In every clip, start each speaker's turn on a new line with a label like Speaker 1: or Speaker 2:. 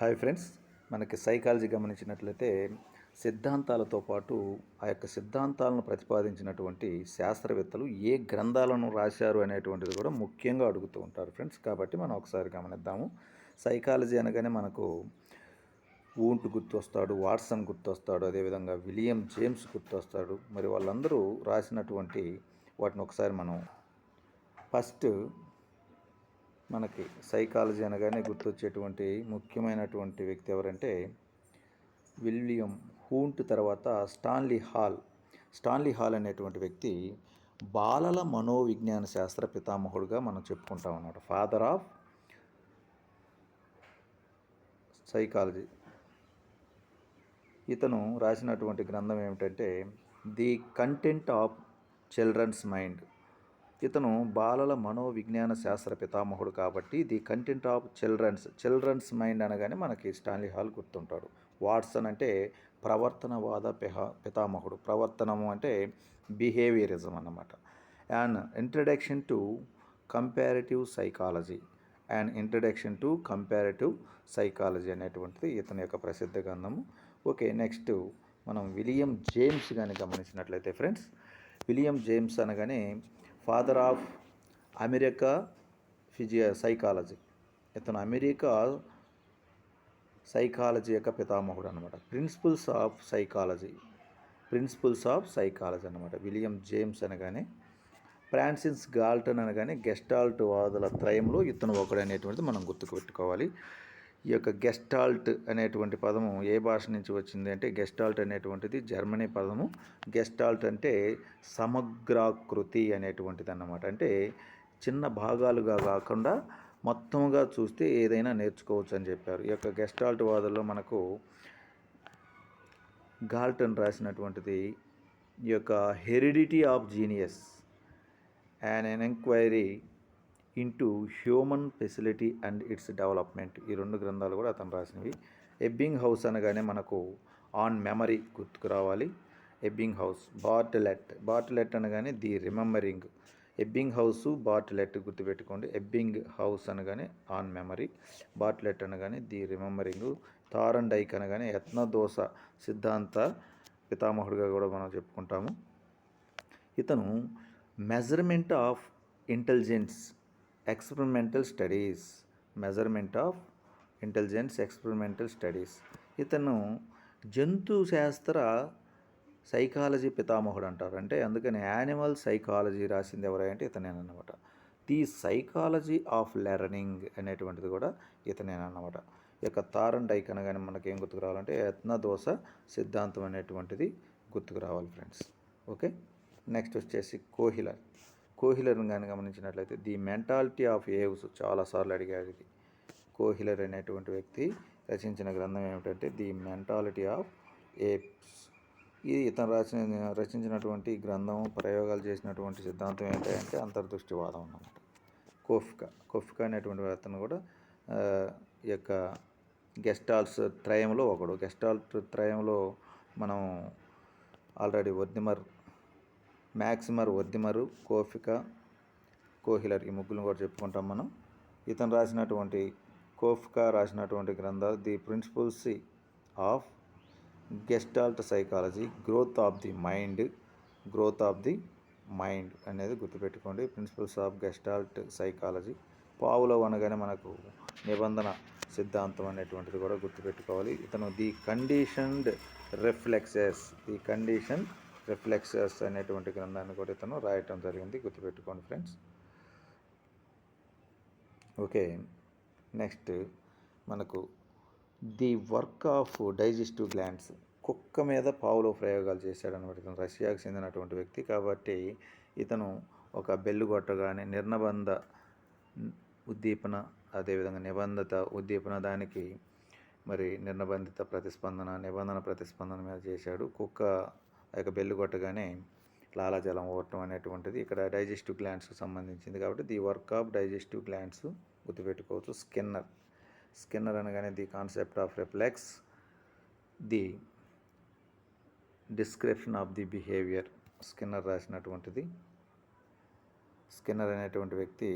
Speaker 1: Hi friends మనకి psychology గమనించినట్లయితే సిద్ధాంతాలతో పాటు ఆ యొక్క సిద్ధాంతాలను ప్రతిపాదించినటువంటి శాస్త్రవేత్తలు ఏ గ్రంథాలను రాశారు అనేటువంటిది కూడా ముఖ్యంగా అడుగుతూ ఉంటారు ఫ్రెండ్స్. కాబట్టి మనం ఒకసారి గమనిద్దాము. సైకాలజీ అనగానే మనకు ఊంట్ గుర్తొస్తాడు వాట్సన్ గుర్తొస్తాడు అదేవిధంగా విలియం జేమ్స్ గుర్తొస్తాడు. మరి వాళ్ళందరూ రాసినటువంటి వాటిని ఒకసారి మనం ఫస్ట్ మనకి సైకాలజీ అనగానే గుర్తొచ్చేటువంటి ముఖ్యమైనటువంటి వ్యక్తి ఎవరంటే విలియం హూంట్ తర్వాత స్టాన్లీ హాల్. స్టాన్లీ హాల్ అనేటువంటి వ్యక్తి బాలల మనోవిజ్ఞాన శాస్త్ర పితామహుడుగా మనం చెప్పుకుంటాం అన్నమాట. Father of psychology. ఇతను రాసినటువంటి గ్రంథం ఏమిటంటే the content of children's mind. ఇతను బాలల మనోవిజ్ఞాన శాస్త్ర పితామహుడు కాబట్టి the content of children's children's mind అనగానే మనకి స్టాన్లీ హాల్ గుర్తుంటాడు. వాట్సన్ అంటే ప్రవర్తనవాద పిహ పితామహుడు. ప్రవర్తనము అంటే బిహేవియరిజం అన్నమాట. And introduction to comparative psychology. And introduction to comparative psychology అనేటువంటిది ఇతని యొక్క ప్రసిద్ధ గ్రంథము. ఓకే నెక్స్ట్ మనం విలియం జేమ్స్ కానీ గమనించినట్లయితే ఫ్రెండ్స్ విలియం జేమ్స్ అనగానే ఫాదర్ ఆఫ్ అమెరికా ఫిజియా సైకాలజీ. ఇతను అమెరికా సైకాలజీ యొక్క పితామహుడు అనమాట principles of psychology. Principles of psychology అనమాట విలియం జేమ్స్ అనగానే ఫ్రాన్సిస్ గాల్టన్ అనగానే గెస్టాల్ట్ వాదుల త్రయంలో ఇతను ఒకడు అనేటువంటిది మనం గుర్తుకు పెట్టుకోవాలి. ఈ యొక్క గెస్టాల్ట్ అనేటువంటి పదము ఏ భాష నుంచి వచ్చింది అంటే గెస్టాల్ట్ అనేటువంటిది జర్మనీ పదము. గెస్టాల్ట్ అంటే సమగ్రాకృతి అనేటువంటిది అన్నమాట అంటే చిన్న భాగాలుగా కాకుండా మొత్తంగా చూస్తే ఏదైనా నేర్చుకోవచ్చు అని చెప్పారు. ఈ యొక్క గెస్టాల్ట్ వాదుల్లో మనకు గాల్టన్ రాసినటువంటిది ఈ యొక్క heredity of genius. And an enquiry into human facility and its development ఈ రెండు గ్రంథాలు కూడా అతను రాసినవి. ఎబ్బింగ్ హౌస్ అనగానే మనకు ఆన్ మెమరీ గుర్తుకు రావాలి. ఎబ్బింగ్ హౌస్ బార్ట్లెట్ బార్ట్లెట్ అనగానే the remembering Ebbinghaus Bartlett గుర్తుపెట్టుకోండి. ఎబ్బింగ్ హౌస్ అనగానే ఆన్ మెమరీ బార్ట్లెట్ అనగానే ది రిమెంబరింగ్ తారన్ డైక్ అనగానే యత్నదోష సిద్ధాంత పితామహుడిగా కూడా మనం చెప్పుకుంటాము. ఇతను measurement of intelligence experimental studies measurement of intelligence experimental studies ఇతను జంతు శాస్త్ర సైకాలజీ పితామహుడు అంటారు. అంటే అందుకని యానిమల్ సైకాలజీ రాసింది ఎవరంటే ఇతనేనమాట ది సైకాలజీ ఆఫ్ లెర్నింగ్ అనేటువంటిది కూడా ఇతనేనమాట ఈ యొక్క తారన్ డైక్ అనగానే మనకి ఏం గుర్తుకు రావాలంటే యత్నదోష సిద్ధాంతం అనేటువంటిది గుర్తుకు రావాలి ఫ్రెండ్స్. ఓకే? నెక్స్ట్ వచ్చేసి కోహిలర్. కోహిలర్ని కానీ గమనించినట్లయితే ది మెంటాలిటీ ఆఫ్ ఏవ్స్ చాలాసార్లు అడిగాడు ఇది. కోహిలర్ అనేటువంటి వ్యక్తి రచించిన గ్రంథం ఏమిటంటే ది మెంటాలిటీ ఆఫ్ ఏప్స్ ఇది ఇతను రచిన రచించినటువంటి గ్రంథం ప్రయోగాలు చేసినటువంటి సిద్ధాంతం ఏంటంటే అంతర్దృష్టివాదం అన్నమాట. కోఫ్కా కోఫ్కా అనేటువంటి అతను కూడా ఈ యొక్క గెస్టాల్స్ త్రయంలో ఒకడు. గెస్టాల్ట్ త్రయంలో మనం ఆల్రెడీ వర్దిమర్ మ్యాక్సిమర్ ఒద్దిమరు కోఫిక కోహిలర్ ఈ ముగ్గులను కూడా చెప్పుకుంటాం మనం. ఇతను రాసినటువంటి కోఫ్కా రాసినటువంటి గ్రంథాలు the principles of Gestalt psychology growth of the mind growth of the mind అనేది గుర్తుపెట్టుకోండి. Principles of Gestalt psychology Pavlov అనగానే మనకు నిబంధన సిద్ధాంతం అనేటువంటిది కూడా గుర్తుపెట్టుకోవాలి. ఇతను the conditioned reflexes the condition reflexes అనేటువంటి గ్రంథాన్ని కూడా ఇతను రాయటం జరిగింది. గుర్తుపెట్టుకోండి ఫ్రెండ్స్. ఓకే నెక్స్ట్ మనకు the work of digestive glands. కుక్క మీద పావులో ప్రయోగాలు చేశాడు అనమాట ఇతను రష్యాకు చెందినటువంటి వ్యక్తి కాబట్టి ఇతను ఒక బెల్లు కొట్టగానే నిర్నబంధ ఉద్దీపన అదేవిధంగా నిబంధిత ఉద్దీపన దానికి మరి నిర్నబంధిత ప్రతిస్పందన నిబంధన ప్రతిస్పందన మీద చేశాడు. కుక్క ఆ యొక్క బెల్లు కొట్టగానే లాలాజలం ఓడటం అనేటువంటిది ఇక్కడ డైజెస్టివ్ గ్లాండ్స్కి సంబంధించింది కాబట్టి the work of digestive glands గుర్తుపెట్టుకోవచ్చు. స్కిన్నర్. స్కిన్నర్ అనగానే the concept of reflex the description of the behaviour. Skinner రాసినటువంటిది. Skinner అనేటువంటి వ్యక్తి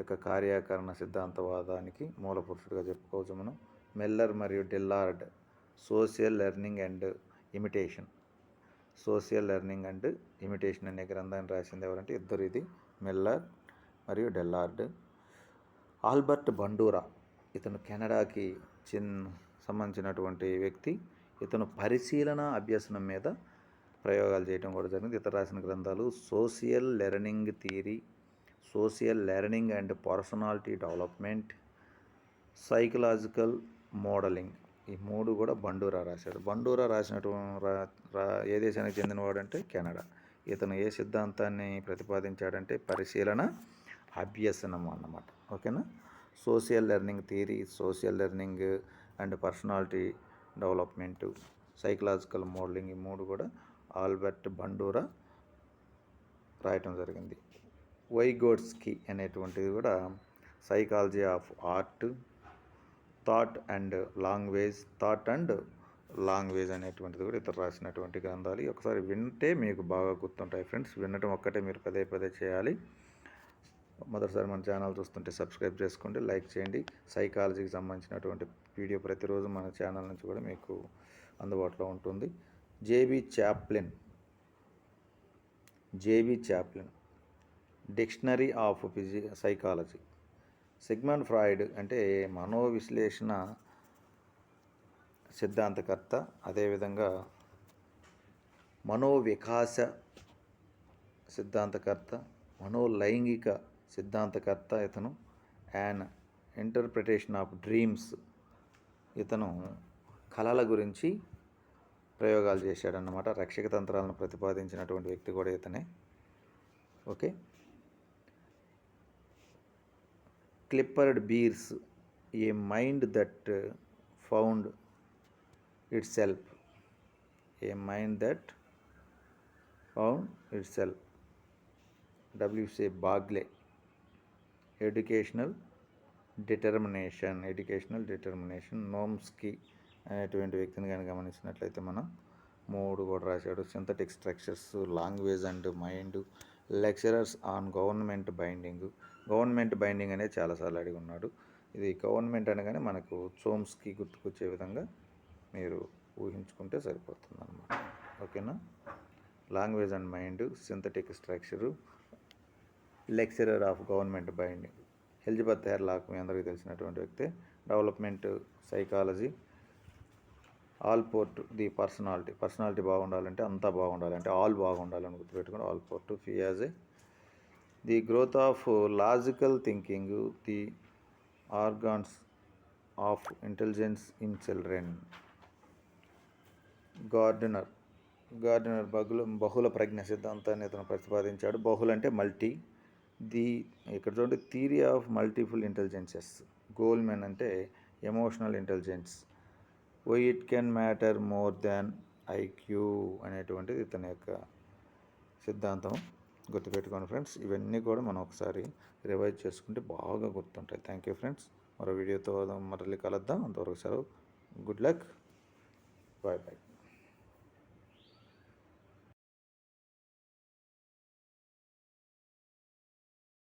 Speaker 1: యొక్క కార్యాకరణ సిద్ధాంతవాదానికి మూలపురుషుడిగా చెప్పుకోవచ్చు మనం. మెల్లర్ మరియు Dollard social learning and imitation. Social learning and imitation అనే గ్రంథాన్ని రాసింది ఎవరంటే ఇద్దరు ఇది మిల్లర్ మరియు డెల్లార్డ్. Albert Bandura. ఇతను కెనడాకి చిన్ సంబంధించినటువంటి వ్యక్తి. ఇతను పరిశీలన అభ్యసనం మీద ప్రయోగాలు చేయడం కూడా జరిగింది. ఇతను రాసిన గ్రంథాలు social learning theory social learning and personality development psychological modelling. ఈ మూడు కూడా బండూరా రాశాడు. బండూరా రాసినటు రా- ఏ దేశానికి చెందినవాడంటే కెనడా. ఇతను ఏ సిద్ధాంతాన్ని ప్రతిపాదించాడంటే పరిశీలన అభ్యసనం అన్నమాట. ఓకేనా? Social learning theory social learning and personality development psychological modelling ఈ మూడు కూడా ఆల్బర్ట్ బండూరా రాయటం జరిగింది. వైగోడ్స్కి అనేటువంటిది కూడా psychology of art thought and language thought and language అనేటువంటిది కూడా ఇతరు రాసినటువంటి గ్రంథాలు. ఒకసారి వింటే మీకు బాగా గుర్తుంటాయి ఫ్రెండ్స్. వినటం ఒక్కటే మీరు పదే పదే చేయాలి. మొదటిసారి మన ఛానల్ చూస్తుంటే సబ్స్క్రైబ్ చేసుకోండి లైక్ చేయండి. సైకాలజీకి సంబంధించినటువంటి వీడియో ప్రతిరోజు మన ఛానల్ నుంచి కూడా మీకు అందుబాటులో ఉంటుంది. JB Chaplin. JB Chaplin. Dictionary of Fiji psychology. Sigmund Freud అంటే మనోవిశ్లేషణ సిద్ధాంతకర్త అదేవిధంగా మనోవికాస సిద్ధాంతకర్త మనోలైంగిక సిద్ధాంతకర్త ఇతను యాన్ ఇంటర్ప్రిటేషన్ ఆఫ్ డ్రీమ్స్ ఇతను కళల గురించి ప్రయోగాలు చేశాడన్నమాట. రక్షక తంత్రాలను ప్రతిపాదించినటువంటి వ్యక్తి కూడా ఇతనే. Okay? Clifford Beers a mind that found itself a mind that found itself WC Bagley educational determination educational determination Chomsky అనేటువంటి వ్యక్తిని కానీ గమనించినట్లయితే మనం మూడు కూడా రాశాడు. Synthetic structures language and mind lecturers on government binding government binding అనేది చాలాసార్లు అడిగి ఉన్నాడు. ఇది గవర్నమెంట్ అనగానే మనకు చోమ్స్కి గుర్తుకొచ్చే విధంగా మీరు ఊహించుకుంటే సరిపోతుంది అనమాట ఓకేనా? Language and mind synthetic structure lecturer of government binding. Elizabeth Hurlock మీ అందరికీ తెలిసినటువంటి వ్యక్తి. Development psychology. Allport the personality. Personality బాగుండాలంటే అంతా బాగుండాలంటే ఆల్ బాగుండాలని గుర్తుపెట్టుకుని Allport a the growth of logical thinking the organs of intelligence in children Gardner Gardner బహుళ బహుళ ప్రజ్ఞ సిద్ధాంతాన్ని ఇతను ప్రతిపాదించాడు. బహుళ అంటే మల్టీ ది ఇక్కడ చూడండి theory of multiple intelligences Goleman అంటే emotional intelligence why it can matter more than IQ అనేటువంటిది ఇతని యొక్క సిద్ధాంతం. గుర్తుపెట్టుకోండి ఫ్రెండ్స్. ఇవన్నీ కూడా మనం ఒకసారి రివైజ్ చేసుకుంటే బాగా గుర్తుంటాయి. థ్యాంక్ యూ ఫ్రెండ్స్ మరో వీడియోతో మరలి కలుద్దాం. అంతవరకు సెలవు. Good luck bye bye